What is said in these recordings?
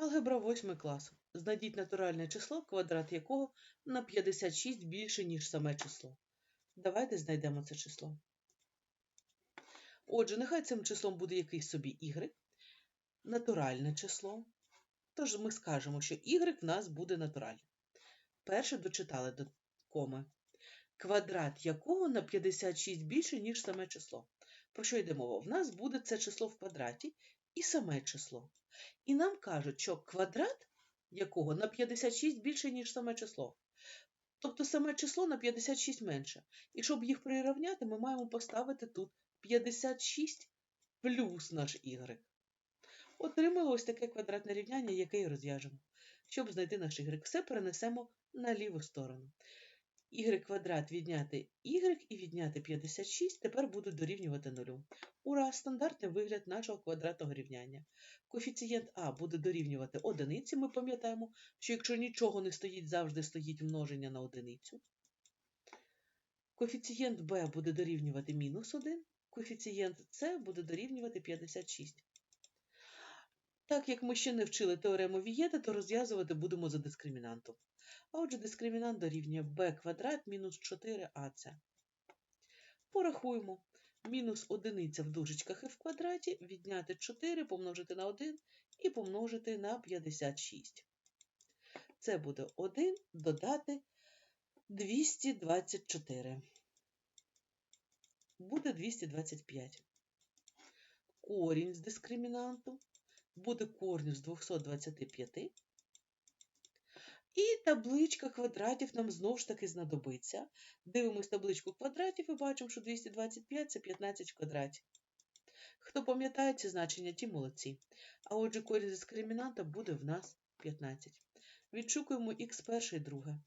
Алгебра 8 клас. Знайдіть натуральне число, квадрат якого на 56 більше, ніж саме число. Давайте знайдемо це число. Отже, нехай цим числом буде якийсь собі y, натуральне число. Тож ми скажемо, що y в нас буде натуральне. Перше дочитали до коми. Квадрат якого на 56 більше, ніж саме число. Про що йде мова? В нас буде це число в квадраті і саме число. І нам кажуть, що квадрат якого на 56 більше, ніж саме число. Тобто саме число на 56 менше. І щоб їх прирівняти, ми маємо поставити тут 56 плюс наш y. Отримали ось таке квадратне рівняння, яке і розв'яжемо. Щоб знайти наш y, все перенесемо на ліву сторону. Y квадрат відняти y і відняти 56 тепер будуть дорівнювати нулю. Ура! Стандартний вигляд нашого квадратного рівняння. Коефіцієнт А буде дорівнювати одиниці. Ми пам'ятаємо, що якщо нічого не стоїть, завжди стоїть множення на одиницю. Коефіцієнт Б буде дорівнювати мінус 1, коефіцієнт С буде дорівнювати 56. Так як ми ще не вчили теорему Вієта, то розв'язувати будемо за дискримінантом. А отже, дискримінант дорівнює b квадрат мінус 4ac. Порахуємо. Мінус одиниця в дужечках і в квадраті відняти 4, помножити на 1 і помножити на 56. Це буде 1 додати 224. Буде 225. Корінь з дискримінанту буде корінь з 225. І табличка квадратів нам знову ж таки знадобиться. Дивимось табличку квадратів і бачимо, що 225 це 15 квадратів. Хто пам'ятає ці значення, ті молодці. А отже, корінь дискримінанта буде в нас 15. Відшукуємо х перше і друге.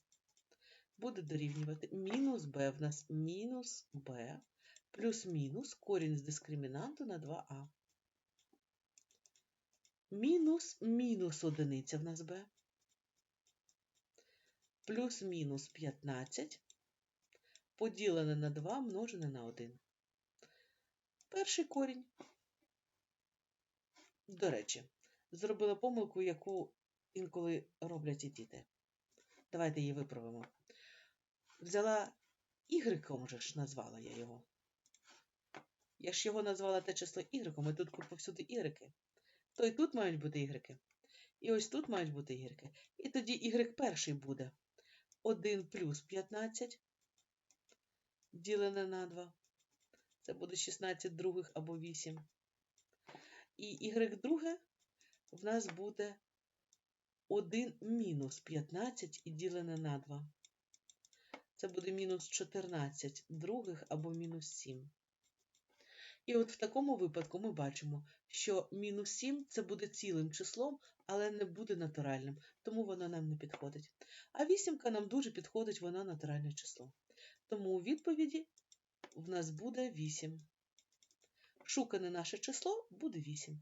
Буде дорівнювати мінус b в нас мінус b плюс-мінус корінь з дискримінанту на 2а. Мінус мінус одиниця в нас b плюс-мінус 15 поділене на 2 множене на 1. Перший корінь. До речі, зробила помилку, яку інколи роблять і діти. Давайте її виправимо. Взяла ігреком же ж назвала я його. Я ж його назвала те число ігреком, і тут повсюди ігреки. То і тут мають бути ігреки. І ось тут мають бути ігреки. І тоді ігрек перший буде 1 плюс 15 ділене на 2. Це буде 16 других або 8. І y друге в нас буде 1 мінус 15 і ділене на 2. Це буде мінус 14 других або мінус 7. І от в такому випадку ми бачимо, що мінус 7 це буде цілим числом, але не буде натуральним, тому воно нам не підходить. А вісімка нам дуже підходить, вона натуральне число. Тому у відповіді в нас буде 8. Шукане наше число буде 8.